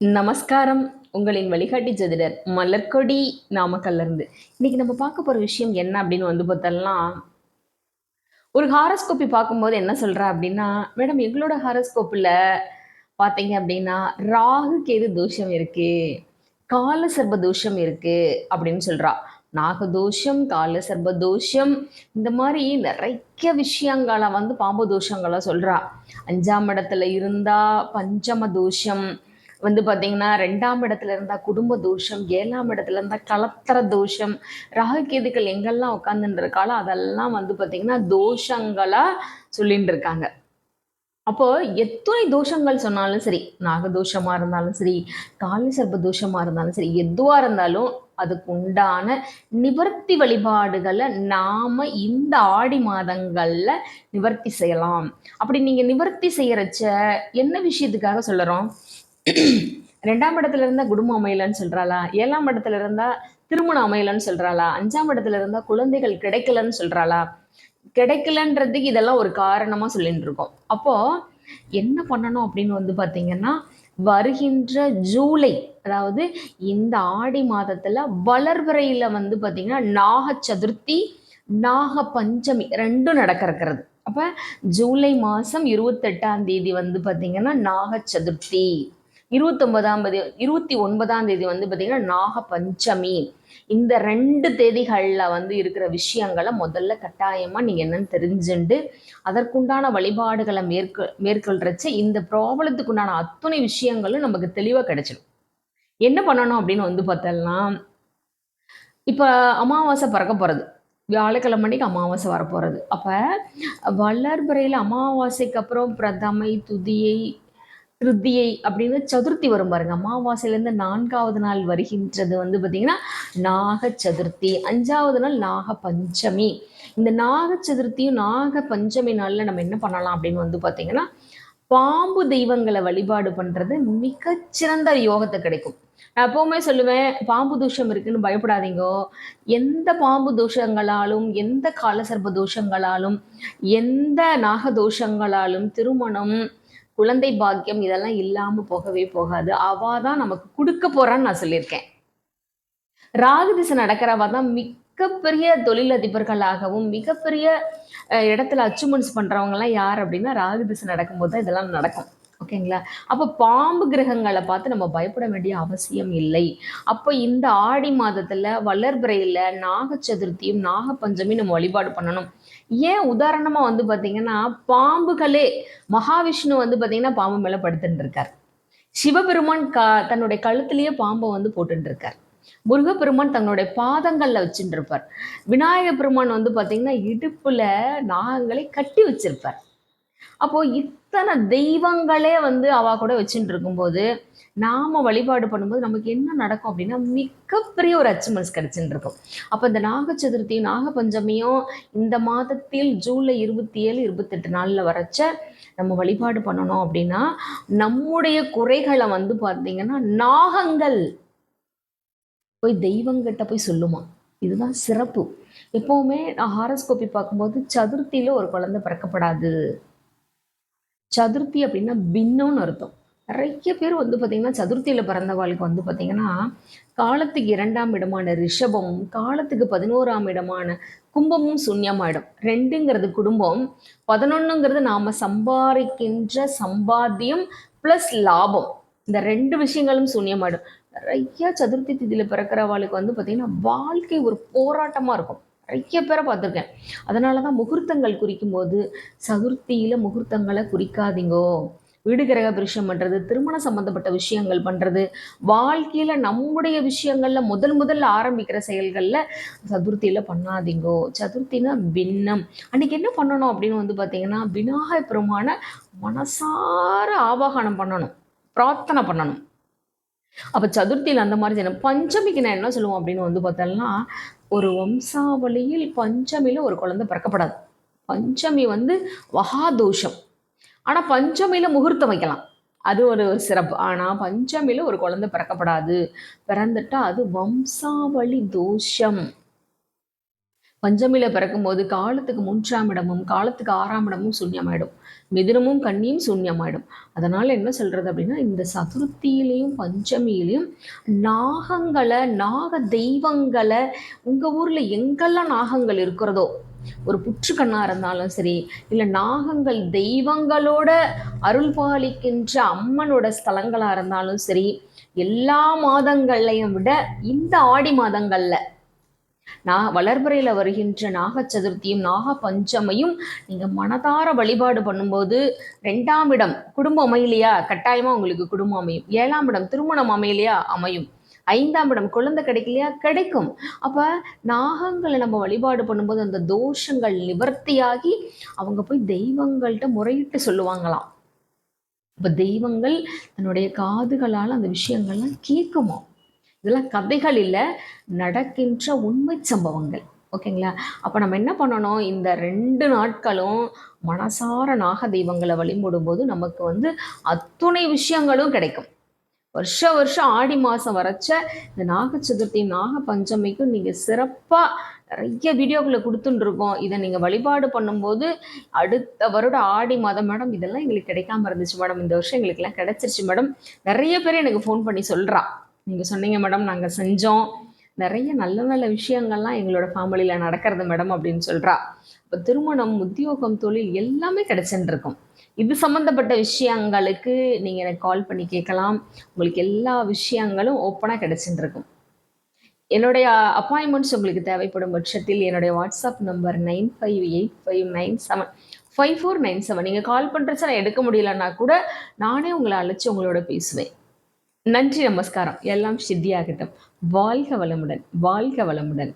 நமஸ்காரம். உங்களின் வழிகாட்டி ஜதிடர் மலர்கொடி நாமக்கல்ல இருந்து இன்னைக்கு நம்ம பார்க்க போற விஷயம் என்ன அப்படின்னு வந்து பார்த்தோம்னா ஒரு ஹாரஸ்கோப்பி பார்க்கும்போது என்ன சொல்கிறா அப்படின்னா மேடம் எங்களோட ஹாரஸ்கோப்பில் பார்த்தீங்க அப்படின்னா ராகு கேது தோஷம் இருக்கு. கால சர்ப தோஷம் இருக்கு அப்படின்னு சொல்றா. நாகதோஷம் கால சர்ப தோஷம் இந்த மாதிரி நிறைய விஷயங்களை வந்து பாம்பு தோஷங்களை சொல்றா. அஞ்சாம் இடத்துல இருந்தா பஞ்சம தோஷம் வந்து பார்த்தீங்கன்னா ரெண்டாம் இடத்துல இருந்தால் குடும்ப தோஷம் ஏழாம் இடத்துல இருந்தால் கலத்தர தோஷம் ராகு எங்கெல்லாம் உட்காந்துட்டு இருக்காளோ அதெல்லாம் வந்து பார்த்தீங்கன்னா தோஷங்களாக சொல்லிட்டு இருக்காங்க அப்போ எத்தனை தோஷங்கள் சொன்னாலும் சரி நாகதோஷமா இருந்தாலும் சரி காலி சர்ப்ப தோஷமா இருந்தாலும் சரி எதுவா இருந்தாலும் அதுக்கு உண்டான நிவர்த்தி வழிபாடுகளை நாம இந்த ஆடி மாதங்கள்ல நிவர்த்தி செய்யலாம். அப்படி நீங்க நிவர்த்தி செய்யறச்ச என்ன விஷயத்துக்காக சொல்லுறோம் ரெண்டாம் இடத்துல இருந்தா குடும்பம் அமையலன்னு சொல்றாளா? ஏழாம் இடத்துல இருந்தா திருமணம் அமையலன்னு சொல்றாளா? அஞ்சாம் இடத்துல இருந்தா குழந்தைகள் கிடைக்கலன்னு சொல்றாளா? கிடைக்கலன்றதுக்கு இதெல்லாம் ஒரு காரணமா சொல்லிட்டு இருக்கோம் அப்போ என்ன பண்ணணும் அப்படின்னு வந்து பாத்தீங்கன்னா வருகின்ற ஜூலை அதாவது இந்த ஆடி மாதத்துல வளர்வரையில வந்து பாத்தீங்கன்னா நாக சதுர்த்தி நாக பஞ்சமி ரெண்டும் நடக்க இருக்கிறது அப்ப ஜூலை மாசம் இருபத்தெட்டாம் தேதி வந்து பாத்தீங்கன்னா நாக சதுர்த்தி இருபத்தொன்பதாம் தேதி இருபத்தி ஒன்பதாம் தேதி வந்து பார்த்தீங்கன்னா நாக பஞ்சமி இந்த ரெண்டு தேதிகளில் வந்து இருக்கிற விஷயங்களை முதல்ல கட்டாயமாக நீங்கள் என்னன்னு தெரிஞ்சுண்டு அதற்குண்டான வழிபாடுகளை மேற்கொ மேற்கொள்றச்ச இந்த ப்ராப்ளத்துக்கு உண்டான அத்தனை விஷயங்களும் நமக்கு தெளிவாக கிடைச்சிடும். என்ன பண்ணணும் அப்படின்னு வந்து பார்த்தோம்னா இப்போ அமாவாசை பறக்க போகிறது வியாழக்கிழமை அன்னைக்கு அமாவாசை வரப்போகிறது அப்போ வளர்பிறையில் அமாவாசைக்கு அப்புறம் பிரதமை துதியை கிருத்தியை அப்படின்னு சதுர்த்தி வரும் பாருங்க. அமாவாசையிலேருந்து நான்காவது நாள் வருகின்றது வந்து பார்த்தீங்கன்னா நாக சதுர்த்தி அஞ்சாவது நாள் நாக பஞ்சமி இந்த நாக சதுர்த்தியும் நாக பஞ்சமி நாளில் நம்ம என்ன பண்ணலாம் அப்படின்னு வந்து பார்த்தீங்கன்னா பாம்பு தெய்வங்களை வழிபாடு பண்ணுறது மிகச்சிறந்த யோகத்தை கிடைக்கும். நான் எப்பவுமே சொல்லுவேன் பாம்பு தோஷம் இருக்குன்னு பயப்படாதீங்க. எந்த பாம்பு தோஷங்களாலும் எந்த காலசர்ப தோஷங்களாலும் எந்த நாக தோஷங்களாலும் திருமணம் குழந்தை பாக்கியம் இதெல்லாம் இல்லாம போகவே போகாது. அவா தான் நமக்கு கொடுக்க போறான்னு நான் சொல்லியிருக்கேன். ராகு திசை நடக்கிறவா தான் மிகப்பெரிய தொழிலதிபர்களாகவும் மிகப்பெரிய இடத்துல அச்சுமெண்ட்ஸ் பண்றவங்கலாம் யார் அப்படின்னா ராகு திசை நடக்கும்போது தான் இதெல்லாம் நடக்கும். ஓகேங்களா? அப்போ பாம்பு கிரகங்களை பார்த்து நம்ம பயப்பட வேண்டிய அவசியம் இல்லை. அப்போ இந்த ஆடி மாதத்துல வளர்பிறையில நாக சதுர்த்தியும் நாகப்பஞ்சமியும் நம்ம வழிபாடு பண்ணணும். ஏன் உதாரணமா வந்து பார்த்தீங்கன்னா பாம்புகளே மகாவிஷ்ணு வந்து பார்த்தீங்கன்னா பாம்பு மேல படுத்துட்டு இருக்கார் சிவபெருமான் க தன்னுடைய கழுத்திலேயே பாம்பை வந்து போட்டுட்டு இருக்கார் முருகப்பெருமான் தன்னுடைய பாதங்கள்ல வச்சுட்டு இருப்பார் விநாயக பெருமான் வந்து பாத்தீங்கன்னா இடுப்புல நாகங்களை கட்டி வச்சிருப்பார். அப்போ இத்தனை தெய்வங்களே வந்து அவ கூட வச்சுட்டு இருக்கும்போது நாம வழிபாடு பண்ணும்போது நமக்கு என்ன நடக்கும் அப்படின்னா மிகப்பெரிய ஒரு அச்சீவ்மெண்ட்ஸ் கிடைச்சிட்டு இருக்கும். அப்போ இந்த நாக சதுர்த்தியும் நாகபஞ்சமியும் இந்த மாதத்தில் ஜூலை இருபத்தி ஏழு இருபத்தெட்டு நாளில் வரச்ச நம்ம வழிபாடு பண்ணணும் அப்படின்னா நம்முடைய குறைகளை வந்து பார்த்தீங்கன்னா நாகங்கள் போய் தெய்வங்கிட்ட போய் சொல்லுமா. இதுதான் சிறப்பு. எப்பவுமே நான் ஹாரஸ்கோப்பி பார்க்கும்போது சதுர்த்தியில ஒரு குழந்தை பிறக்கப்படாது. சதுர்த்தி அப்படின்னா பின்னம்னு அர்த்தம். நிறைய பேர் வந்து பார்த்தீங்கன்னா சதுர்த்தியில் பிறந்தவாளுக்கு வந்து பார்த்தீங்கன்னா காலத்துக்கு இரண்டாம் இடமான ரிஷபம் காலத்துக்கு பதினோராம் இடமான கும்பமும் சூன்யமாயிடும் ரெண்டுங்கிறது குடும்பம் பதினொன்றுங்கிறது நாம் சம்பாதிக்கின்ற சம்பாத்தியம் ப்ளஸ் லாபம். இந்த ரெண்டு விஷயங்களும் சூன்யமாயிடும் நிறைய சதுர்த்தி திதியில் பிறக்கிறவாளுக்கு வந்து பார்த்தீங்கன்னா வாழ்க்கை ஒரு போராட்டமாக இருக்கும். நிறைய பேரை பார்த்துருக்கேன். அதனால தான் முகூர்த்தங்கள் குறிக்கும் போது சதுர்த்தியில் முகூர்த்தங்களை குறிக்காதீங்கோ. வீடு கிரக பிரிஷம் பண்ணுறது திருமணம் சம்மந்தப்பட்ட விஷயங்கள் பண்ணுறது வாழ்க்கையில் நம்முடைய விஷயங்களில் முதல் முதல்ல ஆரம்பிக்கிற செயல்களில் சதுர்த்தியில் பண்ணாதீங்கோ. சதுர்த்தினா பின்னம். அன்னைக்கு என்ன பண்ணணும் அப்படின்னு வந்து பார்த்தீங்கன்னா விநாயக பெருமான மனசார ஆவாகனம் பண்ணணும். பிரார்த்தனை பண்ணணும். அப்போ சதுர்த்தியில் அந்த மாதிரி ஜனம் பஞ்சமிக்கு நான் என்ன சொல்லுவோம் அப்படின்னு வந்து பார்த்தோம்னா ஒரு வம்சாவளியில் பஞ்சமியில் ஒரு குழந்தை பிறக்கப்படாது. பஞ்சமி வந்து வகாதோஷம் ஆனால் பஞ்சமியில் முகூர்த்தம் வைக்கலாம். அது ஒரு ஒரு சிறப்பு. ஆனால் பஞ்சமியில் ஒரு குழந்தை பிறக்கப்படாது. பிறந்துட்டா அது வம்சாவளி தோஷம். பஞ்சமியில் பிறக்கும்போது காலத்துக்கு மூன்றாம் இடமும் காலத்துக்கு ஆறாம் இடமும் சூன்யமாயிடும். மிதுனமும் கண்ணியும் சூன்யமாயிடும். அதனால் என்ன சொல்கிறது அப்படின்னா இந்த சதுர்த்தியிலையும் பஞ்சமியிலையும் நாகங்களை நாக தெய்வங்களை உங்கள் ஊரில் எங்கெல்லாம் நாகங்கள் இருக்கிறதோ ஒரு புற்றுக்கண்ணா இருந்தாலும் சரி இல்லை நாகங்கள் தெய்வங்களோட அருள் பாலிக்கின்ற அம்மனோட ஸ்தலங்களாக இருந்தாலும் சரி எல்லா மாதங்கள்லையும் விட இந்த ஆடி மாதங்களில் நா வளர்பிறையில் வருகின்ற நாக சதுர்த்தியும் நாக பஞ்சமையும் நீங்கள் மனதார வழிபாடு பண்ணும்போது ரெண்டாம் இடம் குடும்பம் அமையலையா? கட்டாயமாக உங்களுக்கு குடும்பம் அமையும். ஏழாம் இடம் திருமணம் அமையலையா? அமையும். ஐந்தாம் இடம் குழந்தை கிடைக்கலையா? கிடைக்கும். அப்போ நாகங்களை நம்ம வழிபாடு பண்ணும்போது அந்த தோஷங்கள் நிவர்த்தியாகி அவங்க போய் தெய்வங்கள்கிட்ட முறையிட்டு சொல்லுவாங்களாம். இப்போ தெய்வங்கள் தன்னுடைய காதுகளால் அந்த விஷயங்கள்லாம் கேட்குமா இதெல்லாம் கதைகள் இல்லை நடக்கின்ற உண்மை சம்பவங்கள். ஓகேங்களா? அப்போ நம்ம என்ன பண்ணணும்? இந்த ரெண்டு நாட்களும் மனசார நாக தெய்வங்களை வழிபடும்போது நமக்கு வந்து அத்துணை விஷயங்களும் கிடைக்கும். வருஷ வருஷம் ஆடி மாதம் வரைச்ச இந்த நாக சதுர்த்தி நாக பஞ்சமிக்கும் நீங்கள் சிறப்பாக நிறைய வீடியோக்களை கொடுத்துட்டுருக்கோம். இதை நீங்கள் வழிபாடு பண்ணும்போது அடுத்த வருடம் ஆடி மாதம் மேடம் இதெல்லாம் எங்களுக்கு கிடைக்காம இருந்துச்சு மேடம். இந்த வருஷம் எங்களுக்கெல்லாம் கிடைச்சிருச்சு மேடம். நிறைய பேர் எனக்கு ஃபோன் பண்ணி சொல்கிறா நீங்கள் சொன்னீங்க மேடம் நாங்கள் செஞ்சோம். நிறைய நல்ல நல்ல விஷயங்கள்லாம் எங்களோட ஃபேமிலியில் நடக்கிறது மேடம் அப்படின்னு சொல்கிறா இப்போ திருமணம் உத்தியோகம் தொழில் எல்லாமே கிடைச்சுன்னு இருக்கும் இது சம்மந்தப்பட்ட விஷயங்களுக்கு நீங்கள் எனக்கு கால் பண்ணி கேட்கலாம். உங்களுக்கு எல்லா விஷயங்களும் ஓப்பனாக கிடைச்சுன்னு இருக்கும் என்னுடைய அப்பாயின்மெண்ட்ஸ் உங்களுக்கு தேவைப்படும் பட்சத்தில் என்னுடைய WhatsApp number nine five eight five nine seven five four nine seven நீங்கள் கால் பண்ணுறச்சு நான் எடுக்க முடியலன்னா கூட நானே உங்களை அழைச்சி உங்களோட பேசுவேன். நன்றி நமஸ்காரம். எல்லாம் சித்தியாகட்டும். வாழ்க வளமுடன் வாழ்க வளமுடன்.